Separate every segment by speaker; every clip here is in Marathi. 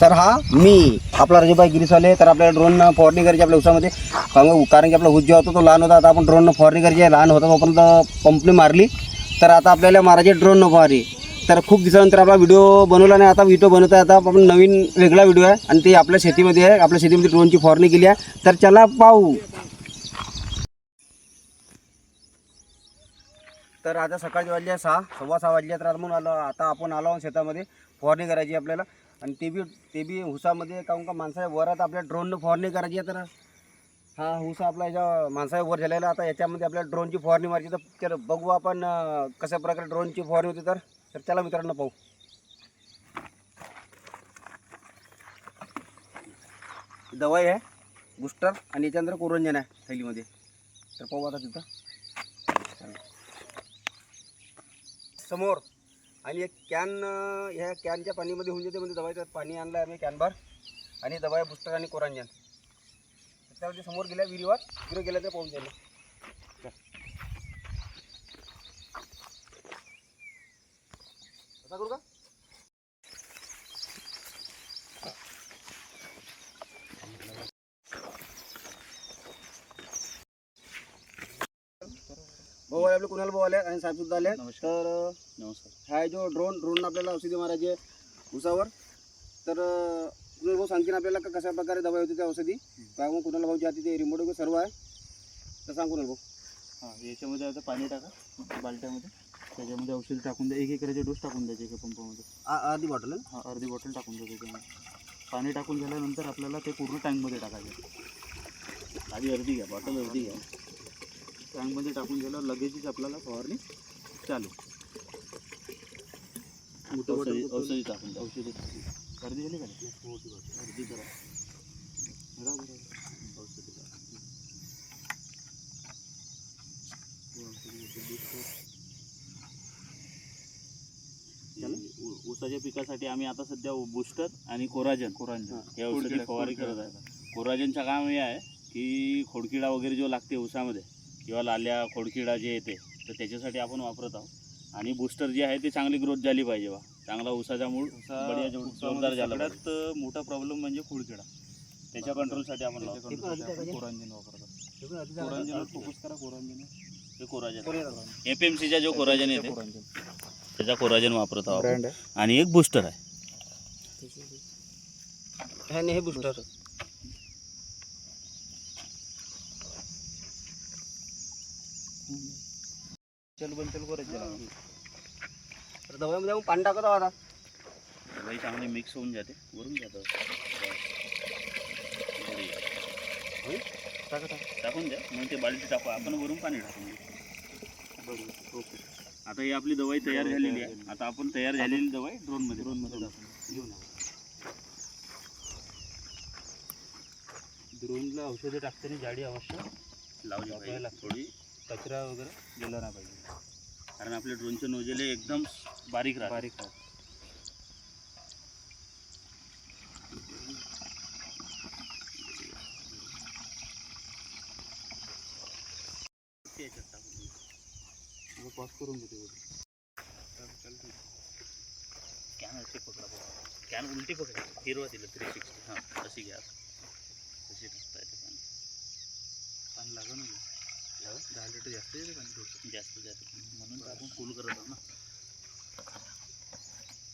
Speaker 1: तर हा मी आपला रजूभाई गिरीसवाले. तर आपल्याला ड्रोन फवारणी करायची आपल्या उसामध्ये. कारण कारण की आपला ऊस जेव्हा होता तो लहान होता. आता आपण ड्रोननं फवारणी करायची आहे. लहान होता तोपर्यंत पंपने मारली. तर आता आपल्याला मारायची ड्रोन फवारणी. तर खूप दिवसानंतर आपला व्हिडिओ बनवला नाही. आता व्हिडिओ बनवत आहे. आता आपण नवीन वेगळा व्हिडिओ आहे. आणि ते आपल्या शेतीमध्ये आहे. आपल्या शेतीमध्ये ड्रोनची फवारणी केली आहे. तर चला पाहू. तर आता सकाळची वाजली आहे सहा. सव्वा सहा वाजले तर आता म्हणून आलो आता आपण आलो शेतामध्ये. फवारणी करायची आपल्याला. आणि ते बी ते बी हुसामध्ये काहून का माणसाच्या वरात आपल्या ड्रोननं फवारणी करायची आहे तर? हा हुसा आपला याच्या माणसाच्या वर झालेला आता याच्यामध्ये आपल्या ड्रोनची फवारणी मारायची तर तर बघू आपण कशा प्रकारे ड्रोनची फवारणी होती तर. तर त्याला मित्रांनो पाहू. दवाई आहे बुस्टर आणि याच्यानंतर कोरंजन आहे थैलीमध्ये. तर पाहू आता तिथं. समोर. आणि एक कॅन ह्या कॅनच्या पाणीमध्ये होऊन जाते म्हणजे दवाईचं पाणी आणलं आहे आम्ही कॅनभर. आणि दवाई बुस्टर आणि कोरांजन. त्याच्यामध्ये समोर गेल्या विहिरीवर विहिरी गेल्या तर पाहून जाईल. कसा करू का? आले आपले कुणाला भाऊ आले आणि साहेब सुद्धा आले. तर
Speaker 2: नमस्कार.
Speaker 1: हा आहे जो ड्रोन ड्रोन आपल्याला औषधी मारायची उसावर तर कुणाल भाऊ सांगतील आपल्याला का कशा प्रकारे दवाई होती त्या औषधी? काय मग कुणाला भाऊच्या हाती ते रिमोट वगैरे सर्व आहे? तर सांग कुणाल भाऊ.
Speaker 2: हां याच्यामध्ये आता पाणी टाका बालट्यामध्ये. त्याच्यामध्ये औषध टाकून द्या. एक एकराचे डोस टाकून द्यायचे एका पंपामध्ये
Speaker 1: आ- अर्धी बॉटल आहे
Speaker 2: हा अर्धी बॉटल टाकून द्या त्याच्यामध्ये. पाणी टाकून झाल्यानंतर आपल्याला ते पूर्ण टँकमध्ये टाकायचं. आधी अर्धी घ्या बॉटल अर्धी घ्या. टँकमध्ये टाकून झाल्यावर लगेचच आपल्याला फवारणी चालू. औषधी औषधी टाकून. अर्धी झाली का करा. औषधी. उ- ऊसाच्या पिकासाठी आम्ही आता सध्या बुस्टर आणि कोराजन. कोराजन. हे औषधी फवारणी करत आहे. कोराजनचं काम हे आहे की खोडकिडा वगैरे जो लागते ऊसामध्ये किंवा लाल्या खोडकिडा जे येते तर त्याच्यासाठी आपण वापरत आहोत. आणि बुस्टर जे आहे ते चांगली ग्रोथ झाली पाहिजे बा. चांगला ऊसाचा मूळ जोरदार झाला मोठा प्रॉब्लेम म्हणजे खोडकिडा. त्याच्या कंट्रोलसाठी आपण लावतो.
Speaker 1: कोरांजन
Speaker 2: कोरांजनवर फोकस करा कोरांजन. हे. एफ एम सीचा जो कोराजन येते त्याचा कोराजन वापरत आहोत आणि एक बुस्टर आहे.
Speaker 1: आणि हे बुस्टर
Speaker 2: चल बन चल करायचं
Speaker 1: तर दवाईमध्ये आपण पाणी टाकत आहोत आता.
Speaker 2: दवाई चांगली मिक्स होऊन जाते. वरून जातं.
Speaker 1: टाकत आहे.
Speaker 2: टाकून द्या. मग ते बालटी टाकू. आपण वरून पाणी टाकून देऊ. ओके. आता ही आपली दवाई तयार झालेली आहे. आता आपण तयार झालेली दवाई ड्रोनमध्ये. ड्रोनमध्ये टाकून घेऊन ड्रोनला औषधं टाकताना जाडी अवश्य लावली पाहिजे. थोडी कचरा वगैरे गेला नाही पाहिजे. कारण आपल्या ड्रोनचे नोजले एकदम बारीक राहतात. बारीक राहतात. पॉज करून देते कॅन असे पकडा कॅन उलटी पकडा. हिरवा दिलं थ्री सिक्स्टी हां तशी घ्या. दहा लिटर जास्त येते पाणी थोडंसं जास्त. जाते म्हणून तर आपण फुल करत आहोत ना.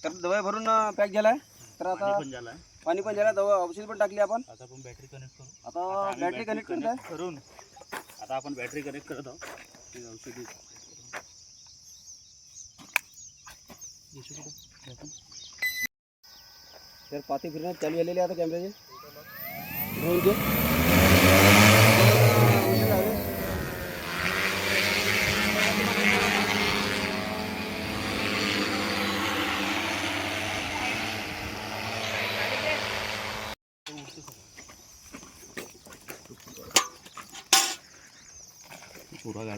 Speaker 1: तर दवाई भरून पॅक झालाय. तर आता
Speaker 2: पाणी पण झालं
Speaker 1: पाणी पण झालं दवा औषध पण टाकली आपण.
Speaker 2: आता आपण बॅटरी कनेक्ट करू.
Speaker 1: आता
Speaker 2: आम्ही
Speaker 1: बॅटरी कनेक्ट आहे
Speaker 2: करून आता आपण बॅटरी कनेक्ट करत आहोत. ते औषधी.
Speaker 1: तर पाती फिरण्यात चालू झालेले आता कॅमेऱ्याचे ड्रोनचे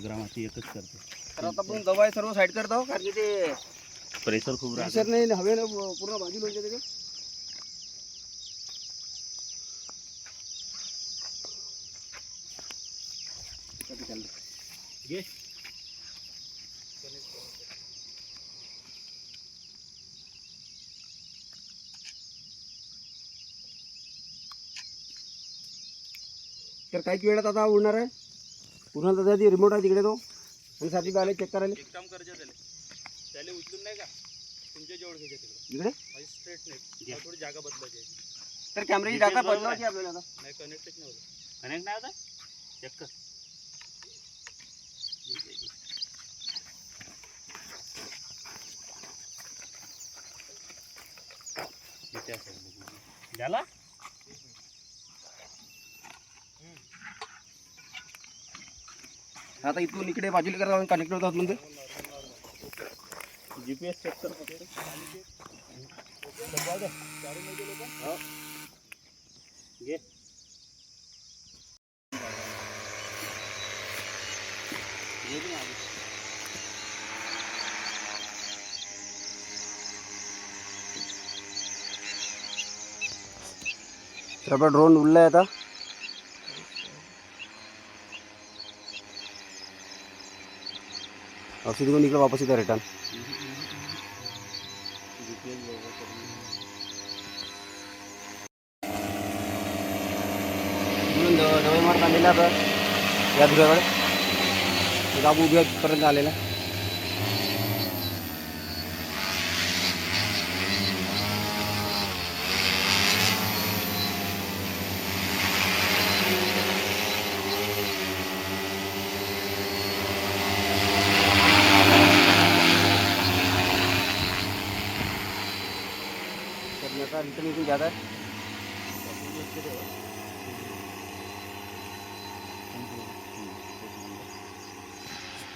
Speaker 2: ग्रामाची एकच करतो.
Speaker 1: तर आता आपण दवाई सर्व साईड करतो कारण की ते
Speaker 2: प्रेशर खूप
Speaker 1: नाही हवे ना पूर्ण भाजी लोणच्या
Speaker 2: त्याच्यात.
Speaker 1: तर काही वेळात आता उडणार आहे. पूर्ण त्याचा ती रिमोट आहे तिकडे तो. आणि साथी आले चेक करायला.
Speaker 2: एक काम करायचं त्याला. त्याला उचलून नाही का? तुमच्या जवळ घ्यायचं तिकडे.
Speaker 1: इकडे?
Speaker 2: स्ट्रेट नाही थोडी जागा बदलायची.
Speaker 1: तर
Speaker 2: GPS
Speaker 1: जागा बदलायची आपल्याला आता.
Speaker 2: नाही कनेक्टच नाही होत. कनेक्ट नाही होता? चेक कर. झाला?
Speaker 1: आता इथून इकडे बाजूला करा कनेक्ट होतात म्हणजे
Speaker 2: जीपीएस चेक कर फक्त. हो. घे घे की नाही?
Speaker 1: तर आपला ड्रोन उडलाय आता औषधी घेऊन इकडे वापस येतं रिटर्न
Speaker 2: GPS
Speaker 1: मार्ग आलेला आता या दुसऱ्याकडे बाबू उभ्यापर्यंत आलेला तर मी आता रिटर्न इथून जात आहे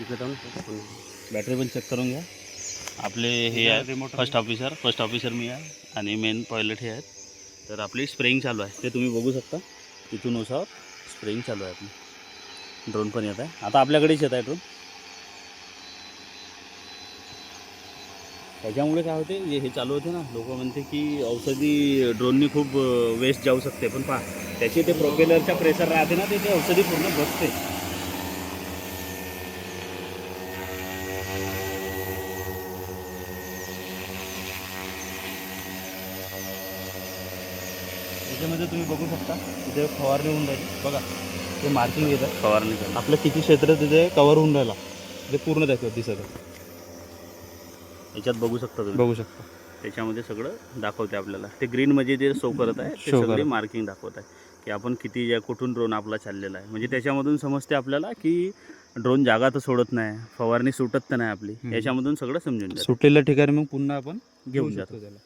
Speaker 1: जाऊन
Speaker 2: बॅटरी पण चेक करून घ्या. आपले हे आहेत फर्स्ट ऑफिसर फर्स्ट ऑफिसर मी आहे आणि मेन पायलट हे आहेत. तर आपली स्प्रेइंग चालू आहे. ते तुम्ही बघू शकता. तिथून उसावर स्प्रेइंग चालू आहे आपली. ड्रोन पण येत आहे. आता आपल्याकडेच येत आहे ड्रोन त्याच्यामुळे काय होते जे हे चालू होते ना लोक म्हणते की औषधी ड्रोननी खूप वेस्ट जाऊ शकते. पण पहा त्याचे ते प्रोपेलरच्या प्रेशर राहते ना ते ते औषधी पूर्ण बसते. त्याच्यामध्ये तुम्ही बघू शकता तिथे फवारणी होऊन राहिली. बघा ते मार्किंग येतं. फवारणी आपलं किती क्षेत्र तिथे कव्हर होऊन राहिला. ते पूर्ण दाखवत दिसत. याच्यात बघू शकता तुम्ही.
Speaker 3: बघू शकता.
Speaker 2: त्याच्यामध्ये सगळं दाखवते आपल्याला. ते ग्रीन मध्ये जे शो करत आहे ते सगळे. मार्किंग दाखवत आहे. की आपण किती या कुठून ड्रोन आपला चाललेला आहे. म्हणजे त्याच्यामधून समजते आपल्याला की ड्रोन जागा तर सोडत नाही फवारणी सुटत तर नाही आपली. याच्यामधून सगळं समजून
Speaker 3: सुटलेल्या ठिकाणी मग पुन्हा आपण
Speaker 2: घेऊन
Speaker 3: घेऊ
Speaker 2: जातो.
Speaker 3: त्याला.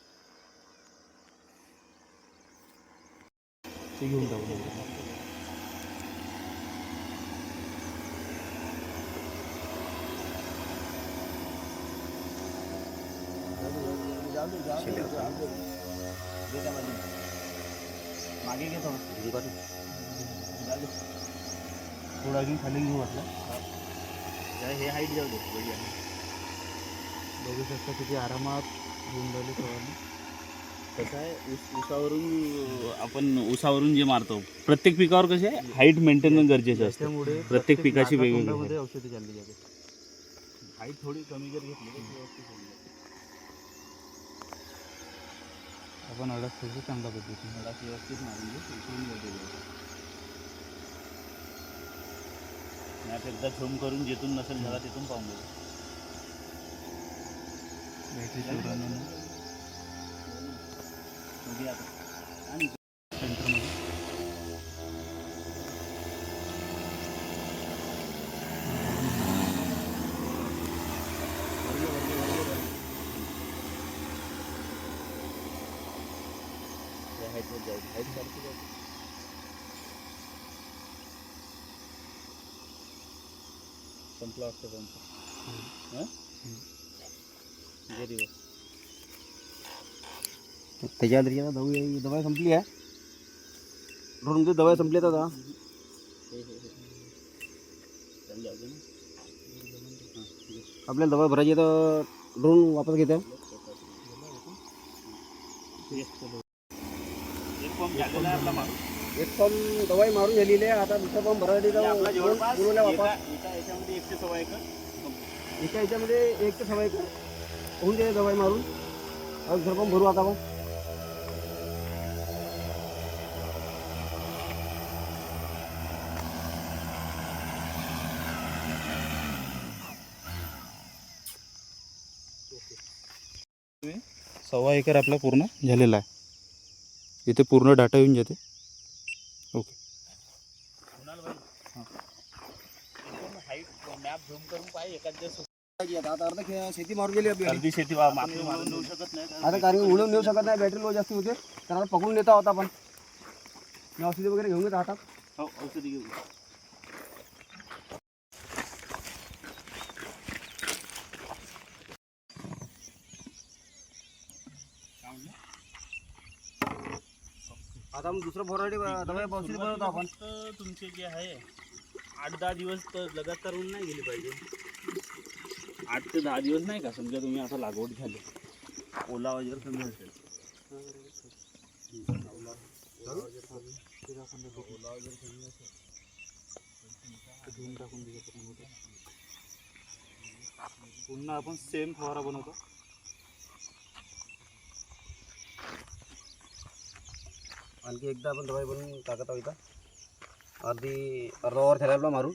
Speaker 3: ते घेऊन टाकू
Speaker 1: मागे घेतो
Speaker 3: थोडं अजून खाली घेऊ वाटलं
Speaker 2: हे हाईट जाऊ दे.
Speaker 3: बघू शकता किती आरामात घेऊन राहिली
Speaker 2: कसं आहे ऊस ऊसावरून आपण ऊसावरून जे मारतो प्रत्येक पिकावर कसे हाईट मेंटेन गरजेचं असतं. प्रत्येक पिकाची वेगवेगळी
Speaker 3: औषधी चालली जाते
Speaker 2: हाईट थोडी कमी जर घेतली.
Speaker 3: आपण अडक ठेवतो चांगल्या पद्धतीने.
Speaker 2: मला व्यवस्थित मारून घे उचलून जाते व्यवस्थित. नाही एकदा झूम करून जिथून नसेल झाला तिथून पाहून घे
Speaker 3: बॅटरी शिवरानं
Speaker 2: बघूया आता आणि
Speaker 3: सेंटरमध्ये
Speaker 2: त्या हाईटवर जाऊ हाईट सारखी जाऊ संपला वाटतं त्यांचं हां घे दिवस
Speaker 1: त्याच्या तरी आता दवाई दवाई संपली आहे ड्रोनची दवाई संपली आहेत आता
Speaker 2: हे। हे हे चालू जाऊ दे ना हां घे
Speaker 1: आपल्याला दवाई भरायची आहे तर ड्रोन वापस घेते
Speaker 2: एक पंप झालेला आहे आपला मारून
Speaker 1: एक पंप दवाई मारून झालेली आहे आता दुसरा पंप भरायला
Speaker 2: म्हणजे आपला
Speaker 1: drone
Speaker 2: जवळपास
Speaker 1: बोलवला
Speaker 2: एका
Speaker 1: वापस.
Speaker 2: एका याच्यामध्ये एकशे सव्वा एकर.
Speaker 1: एका ह्याच्यामध्ये एक ते सव्वा एक होऊन जाईल दवाई मारून. अजून दुसरा पंप भरू आता मग
Speaker 3: सव्वा एकर आपला पूर्ण झालेला आहे. इथे पूर्ण डाटा येऊन जाते. ओके.
Speaker 2: हाईट मॅप झूम करून पाहिजे एखाद दिवस
Speaker 1: आता अर्ध शेती मारून गेली आपली
Speaker 2: अर्धी शेती मारून शकत नाही.
Speaker 1: आता कारण की उडून नेऊ शकत नाही बॅटरी लो जास्त होते. तर आता पकडून नेता होता आपण मी औषधी वगैरे घेऊन येत हातात
Speaker 2: हो औषधी घेऊ
Speaker 1: आता दुसरं फॉरवर्ड दवाई बनवतो आपण.
Speaker 2: फक्त तुमचे जे आहे आठ दहा दिवस तर लगातार ऊन नाही गेले पाहिजे. आठ ते दहा दिवस नाही का? समजा तुम्ही आता लागवड झाली. ओला वगैरे कमी असेल.
Speaker 3: टाकून पुन्हा आपण सेम फवारा बनवतो.
Speaker 1: आणखी एकदा आपण दवाई बनवून टाकत आहोत इथं अर्धी अर्धा ओव्हर झाला आपला मारून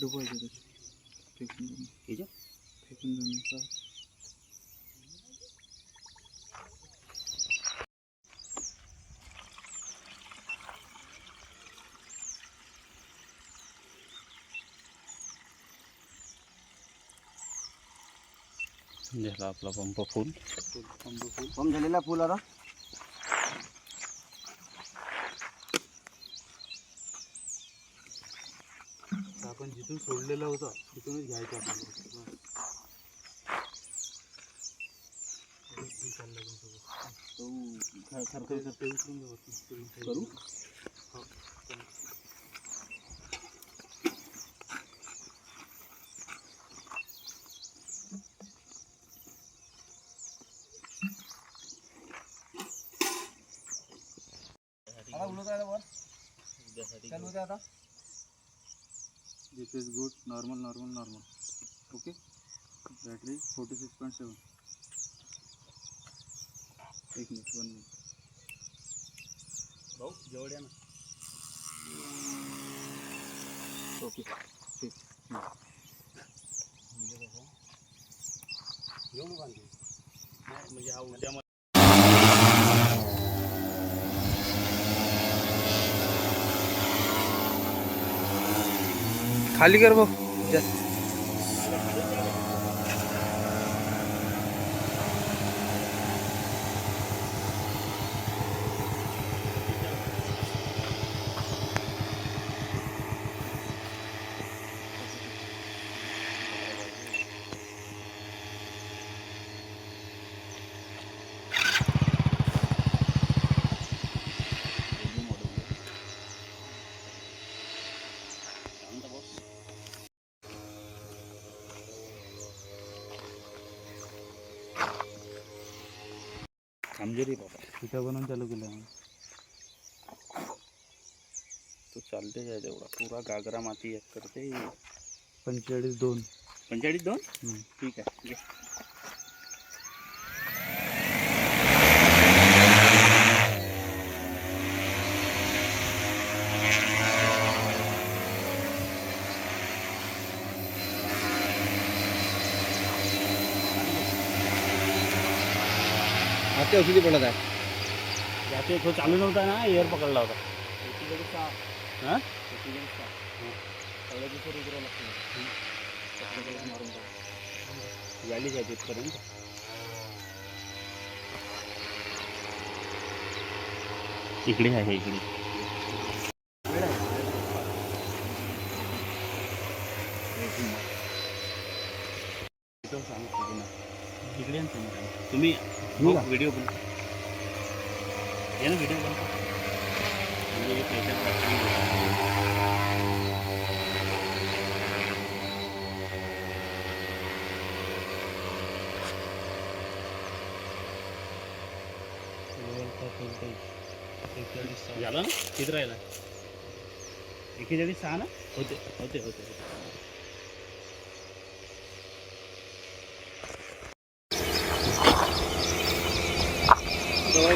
Speaker 3: डुबायचं त्याच्यात. फेकून देणं.
Speaker 1: ठीक आहे
Speaker 3: फेकून.
Speaker 2: झाला आपला पंप फुल
Speaker 1: पंप झालेला फुल आता
Speaker 3: तर आपण जिथून सोडलेलं होतं तिथूनच घ्यायचं आपल्याला बस.
Speaker 1: चालू होते आता
Speaker 3: this is good normal normal normal okay battery forty six point seven एक मिनिट वन मिनिट
Speaker 2: भाऊ जवळ या ना.
Speaker 3: ओके ठीक.
Speaker 1: घेऊन बांधली
Speaker 2: नाही, म्हणजे हा उद्या
Speaker 3: खाली कर
Speaker 2: बघ. रे बाबा
Speaker 3: पिठा बनवून चालू के आम्ही.
Speaker 2: तो चलते जाए तेवढा? पुरा गागरा माती एक करते.
Speaker 3: पंच दोन.
Speaker 2: पंचेचाळीस दोन?
Speaker 3: हम्म.
Speaker 2: ठीक आहे
Speaker 1: जास्त औषधी पडत आहे.
Speaker 2: जास्त तो चालू नव्हता ना एअर पकडला होता. हां? व्हॅली जाते इथपर्यंत इकडे आहे इकडे. इकडे ना तुम्ही
Speaker 1: मी का?
Speaker 2: व्हिडिओ पण ये ना व्हिडिओ पण म्हणजे एक याच्यात दाखवून देऊ. झालं ना किती राहिला एकेचाळीस सहा ना होते होते होते होते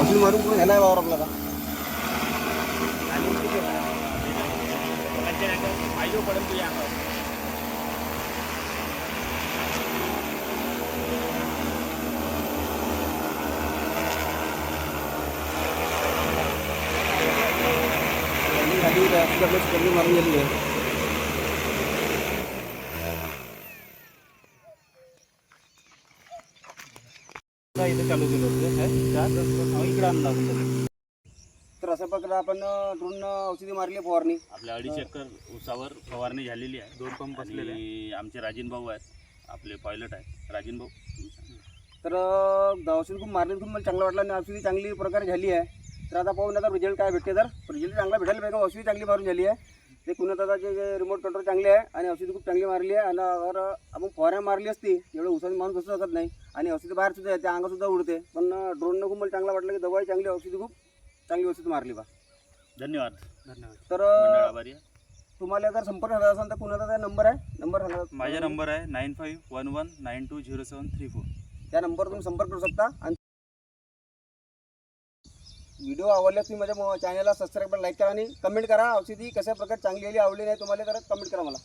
Speaker 1: औषधी मारून पूर्ण ह्याला वावर आपल्याला landing खाली आपल्या स्पर्धी मारून गेली आहे
Speaker 2: इथे चालू केलं होतं हे चार
Speaker 1: तर अशा प्रकारे आपण ड्रोन औषधी मारली फवारणी.
Speaker 2: आपल्या अडीच एकर ऊसावर फवारणी झालेली आहे. दोन पंप बसलेले आणि आमचे राजीन भाऊ आहेत. आपले पायलट आहेत. राजीन भाऊ.
Speaker 1: तर औषध खूप मारली खूप मला चांगलं वाटलं आणि औषधी चांगली प्रकारे झाली आहे. तर आता पाहून आता रिझल्ट काय भेटते तर? रिझल्ट चांगला भेटायला पाहिजे औषधी चांगली मारून झाली आहे. ते कुणाचे जे रिमोट कंट्रोल चांगले आहे आणि औषधी खूप चांगली मारली आहे आणि अगर आपण फवाऱ्या मारली असती एवढं उसाने माणूस बसू शकत नाही आणि औषधी बाहेर सुद्धा येते अंगासुद्धा उडते. पण ड्रोननं खूप मला चांगलं वाटलं की दवाई चांगली औषधी खूप चांगली औषध मारली बा.
Speaker 2: धन्यवाद. धन्यवाद.
Speaker 1: तर. तुम्हाला जर संपर्क झाला असेल तर कुणाचा त्या नंबर आहे. नंबर सांगा.
Speaker 3: माझा नंबर आहे nine five one one nine two zero seven three four.
Speaker 1: त्या नंबरवर तुम्ही संपर्क करू शकता आणि व्हिडिओ आवडल्यास तुम्ही माझ्या चॅनलला सबस्क्राईब लाईक करा आणि कमेंट करा. औषधी कशा प्रकारे चांगली आली आवडली नाही तुम्हाला तर कमेंट करा मला.